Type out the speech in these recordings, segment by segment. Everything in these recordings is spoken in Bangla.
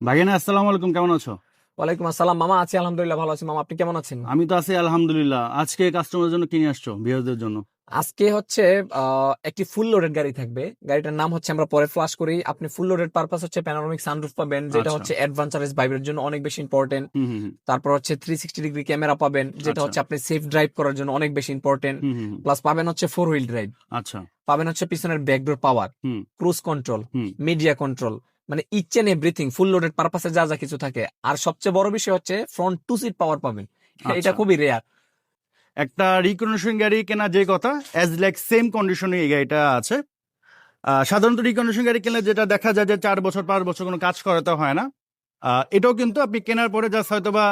ভাগিনা আসসালামু আলাইকুম কেমন আছো? ওয়ালাইকুম আসসালাম। মামা আছি আলহামদুলিল্লাহ ভালো আছি। মামা আপনি কেমন আছেন? আমি তো আছি আলহামদুলিল্লাহ। আজকে কাস্টমারের জন্য কিনে আসছো বিয়ারদের জন্য? আজকে হচ্ছে একটি ফুল লোডেড গাড়ি থাকবে। গাড়িটার নাম হচ্ছে আমরা পরে ফ্লাশ করি। আপনি ফুল লোডেড পারপাস হচ্ছে প্যানোরামিক সানরুফ পাবেন যেটা আচ্ছা। হচ্ছে অ্যাডভেঞ্চারাস ভাইবের জন্য অনেক বেশি ইম্পর্টেন্ট তারপর হচ্ছে থ্রি সিক্সটি ডিগ্রি ক্যামেরা পাবেন যেটা আচ্ছা। হচ্ছে আপনি সেফ ড্রাইভ করার জন্য অনেক বেশি ইম্পর্টেন্ট প্লাস পাবেন হচ্ছে ফোর হুইল ড্রাইভ আচ্ছা। পাবেন হচ্ছে পিছনের backdoor power. Cruise control. Media control মানে each and everything full loaded পারপাসে যা যা কিছু থাকে। আর সবচেয়ে বড় বিষয় হচ্ছে ফ্রন্ট টু সিট পাওয়ার পাবেন এটা আচ্ছা। খুবই রেয়ার একটা রিকন্ডিশন গাড়ি কেনা যে কথা অ্যাজ লাইক সেম কন্ডিশনে এই গাড়িটা আছে। সাধারণত রিকন্ডিশন গাড়ি কিনলে যেটা দেখা যায় যে চার বছর পাঁচ বছর কোনো কাজ করাতে হয় না। এটাও কিন্তু আপনি কেনার পরে জাস্ট হয়তো বা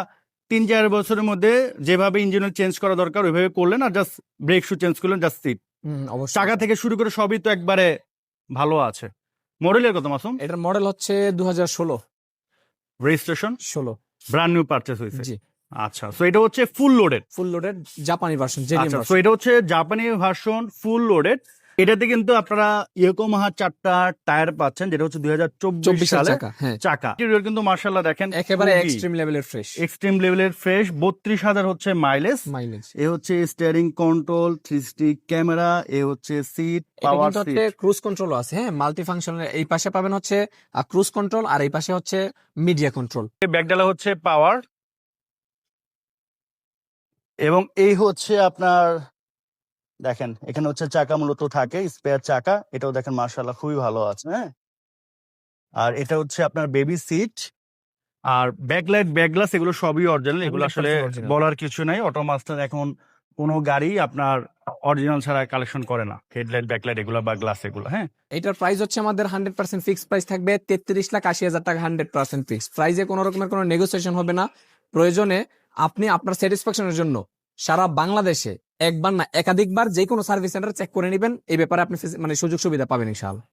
তিন চার বছরের মধ্যে যেভাবে ইঞ্জিন চেঞ্জ করা দরকার ওইভাবে করলেন আর জাস্ট ব্রেক শু চেঞ্জ করলেন জাস্ট সিট চাকা থেকে শুরু করে সবই তো একবারে ভালো আছে। মডেলের কত মাসুম? এটার মডেল হচ্ছে দু হাজার ষোলো। রেজিস্ট্রেশন ষোলো। ব্র্যান্ড নিউ পারচেস হয়েছে? জি। আচ্ছা সো এটা হচ্ছে ফুল লোডেড ফুল লোডেড জাপানি ভার্সন সো এটা হচ্ছে জাপানি ভার্সন ফুল লোডেড এটাতে কিন্তু আপনারা ইয়েকো ইয়োকোমাহা চারটা টায়ার পাচ্ছেন যেটা হচ্ছে দুই হাজার চব্বিশ সালে চাকা হ্যাঁ। চাকা। Interior কিন্তু মার্শাল্লাহ দেখেন একেবারে এক্সট্রিম লেভেলের ফ্রেশ এক্সট্রিম লেভেলের ফ্রেশ বত্রিশ হাজার হচ্ছে মাইলেজ মাইলেজ এ হচ্ছে steering control three stick camera এ হচ্ছে সিট পাওয়ার হচ্ছে ক্রুজ কন্ট্রোল আছে হ্যাঁ মাল্টি ফাংশনের এই পাশে পাবেন হচ্ছে ক্রুজ কন্ট্রোল আর এই পাশে হচ্ছে মিডিয়া কন্ট্রোল ব্যাকডালা হচ্ছে পাওয়ার এবং এই হচ্ছে আপনার দেখেন এখানে হচ্ছে চাকা মূলত থাকে স্পেয়ার চাকা। এটাও দেখেন মার্শাল্লাহ খুবই ভালো আছে হ্যাঁ? আর এটা হচ্ছে আপনার বেবি সিট আর ব্যাকলাইট ব্যাকগ্লাস এগুলো সবই অরিজিনাল এগুলো আসলে বলার কিছু নাই। অটোমাস্টার এখন কোনো গাড়ি আপনার অরিজিনাল ছাড়া কালেকশন করে না। হেডলাইট ব্যাকলাইট এগুলো বা গ্লাস এগুলো হ্যাঁ? এটার প্রাইস হচ্ছে আমাদের হান্ড্রেড পার্সেন্ট ফিক্স প্রাইস থাকবে তেত্রিশ লাখ আশি হাজার টাকা হান্ড্রেড পার্সেন্ট ফিক্স প্রাইসে কোনো রকমের কোনো নেগোসিয়েশন হবে না। প্রয়োজনে আপনি আপনার স্যাটিসফ্যাকশনের জন্য সারা বাংলাদেশে একবার না, একাধিকবার যে কোনো সার্ভিস সেন্টার চেক করে নেবেন। এই ব্যাপারে আপনি মানে সুযোগ সুবিধা পাবেন ইনশাআল্লাহ।